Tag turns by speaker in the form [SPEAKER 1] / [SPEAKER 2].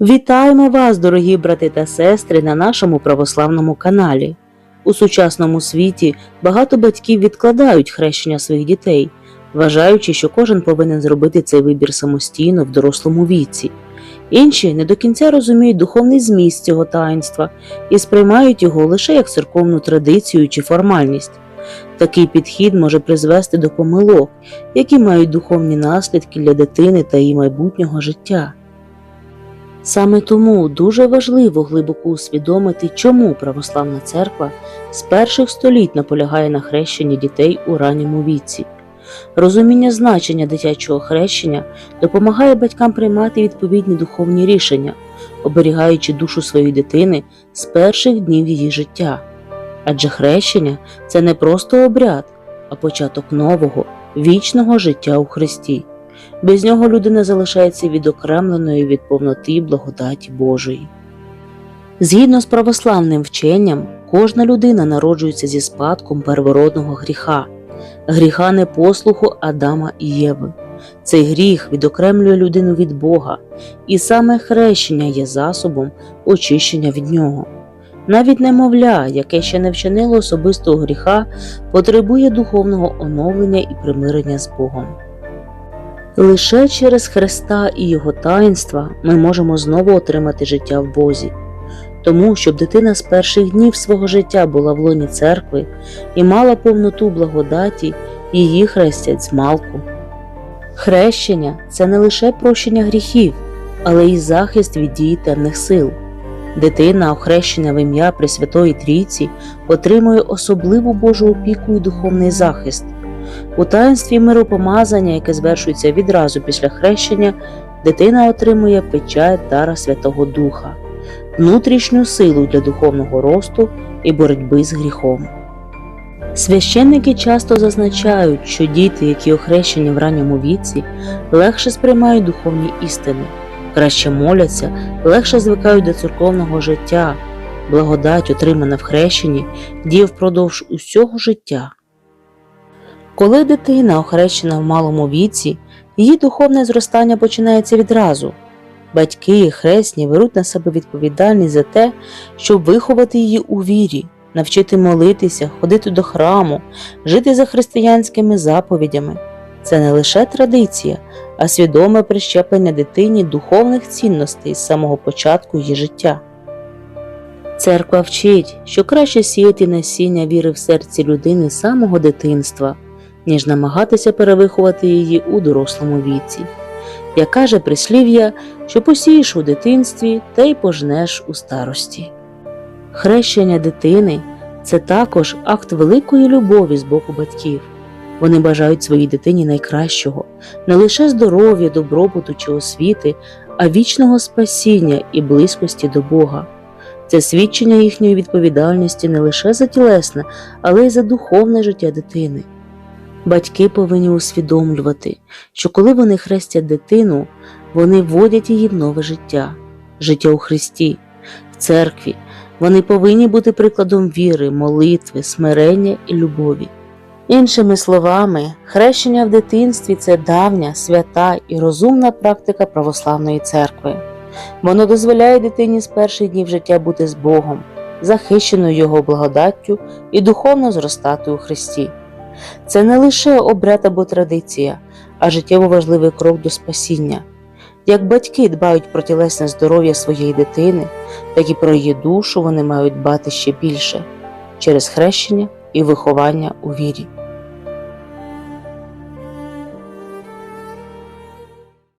[SPEAKER 1] Вітаємо вас, дорогі брати та сестри, на нашому православному каналі. У сучасному світі багато батьків відкладають хрещення своїх дітей, вважаючи, що кожен повинен зробити цей вибір самостійно в дорослому віці. Інші не до кінця розуміють духовний зміст цього таїнства і сприймають його лише як церковну традицію чи формальність. Такий підхід може призвести до помилок, які мають духовні наслідки для дитини та її майбутнього життя. Саме тому дуже важливо глибоко усвідомити, чому православна церква з перших століть наполягає на хрещенні дітей у ранньому віці. Розуміння значення дитячого хрещення допомагає батькам приймати відповідні духовні рішення, оберігаючи душу своєї дитини з перших днів її життя. Адже хрещення це не просто обряд, а початок нового, вічного життя у Христі. Без нього людина залишається відокремленою від повноти благодаті Божої. Згідно з православним вченням, кожна людина народжується зі спадком первородного гріха, гріха непослуху Адама і Єви. Цей гріх відокремлює людину від Бога, і саме хрещення є засобом очищення від нього. Навіть немовля, яке ще не вчинило особистого гріха, потребує духовного оновлення і примирення з Богом. Лише через Христа і Його таїнства ми можемо знову отримати життя в Бозі. Тому, щоб дитина з перших днів свого життя була в лоні церкви і мала повноту благодаті, її хрестять з малку. Хрещення це не лише прощення гріхів, але й захист від дії темних сил. Дитина, охрещена в ім'я Пресвятої Трійці, отримує особливу Божу опіку і духовний захист. У таїнстві миропомазання, яке звершується відразу після хрещення, дитина отримує печать дара Святого Духа, внутрішню силу для духовного росту і боротьби з гріхом. Священники часто зазначають, що діти, які охрещені в ранньому віці, легше сприймають духовні істини, краще моляться, легше звикають до церковного життя, благодать, отримана в хрещенні, діє впродовж усього життя. Коли дитина охрещена в малому віці, її духовне зростання починається відразу. Батьки і хресні беруть на себе відповідальність за те, щоб виховати її у вірі, навчити молитися, ходити до храму, жити за християнськими заповідями. Це не лише традиція, а свідоме прищеплення дитині духовних цінностей з самого початку її життя. Церква вчить, що краще сіяти насіння віри в серці людини з самого дитинства ніж намагатися перевиховати її у дорослому віці. Як каже прислів'я, що посієш у дитинстві та й пожнеш у старості. Хрещення дитини це також акт великої любові з боку батьків. Вони бажають своїй дитині найкращого, не лише здоров'я, добробуту чи освіти, а вічного спасіння і близькості до Бога. Це свідчення їхньої відповідальності не лише за тілесне, але й за духовне життя дитини. Батьки повинні усвідомлювати, що коли вони хрестять дитину, вони вводять її в нове життя, життя у Христі, в церкві. Вони повинні бути прикладом віри, молитви, смирення і любові. Іншими словами, хрещення в дитинстві це давня, свята і розумна практика православної церкви. Воно дозволяє дитині з перших днів життя бути з Богом, захищеною Його благодаттю і духовно зростати у Христі. Це не лише обряд або традиція, а життєво важливий крок до спасіння. Як батьки дбають про тілесне здоров'я своєї дитини, так і про її душу вони мають дбати ще більше через хрещення і виховання у вірі.